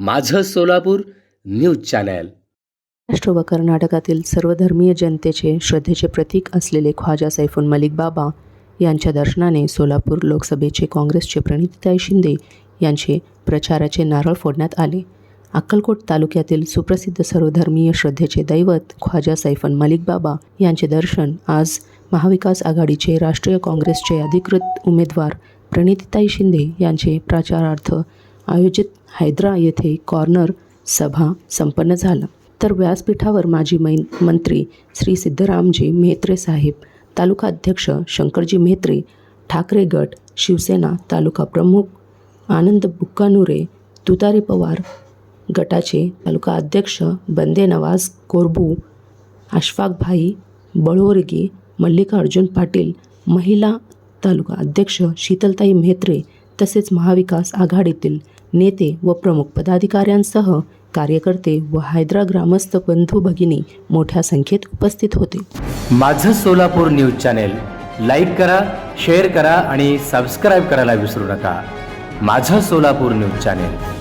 माझं Solapur news channel. Maharashtra व कर्नाटकातील सर्वधर्मीय जनतेचे श्रद्धेचे प्रतीक असलेले ख्वाजा सैफुल मलिक बाबा यांच्या दर्शनाने सोलापूर लोकसभेचे काँग्रेसचे प्रणितीताई शिंदे यांचे प्रचाराचे नारळ फोडण्यात आले. अक्कलकोट तालुक्यातील सुप्रसिद्ध सर्वधर्मीय श्रद्धेचे दैवत ख्वाजा सैफन मलिक बाबा यांचे दर्शन आज महाविकास आघाडीचे राष्ट्रीय काँग्रेसचे अधिकृत उमेदवार प्रणितीताई शिंदे यांचे प्रचारार्थ आयोजित हैदरा येथे कॉर्नर सभा संपन्न झाला. तर व्यासपीठावर माजी मै मंत्री श्री सिद्धरामजी म्हेत्रे साहेब तालुका अध्यक्ष शंकरजी म्हेत्रे ठाकरे गट शिवसेना तालुका प्रमुख आनंद बुक्कानुरे तुतारी पवार गटाचे तालुका अध्यक्ष बंदे नवाज कोरबू अशफाक भाई बळोरगी मल्लिकार्जुन पाटील महिला तालुका अध्यक्ष शीतलताई म्हेत्रे तसेच महाविकास आघाडीतील नेते व प्रमुख पदाधिकाऱ्यांसह कार्यकर्ते व हैदरा ग्रामस्थ बंधू भगिनी मोठ्या संख्येत उपस्थित होते. माझं सोलापूर न्यूज चॅनेल लाईक करा शेअर करा आणि सबस्क्राईब करायला विसरू नका. माझं सोलापूर न्यूज चॅनेल.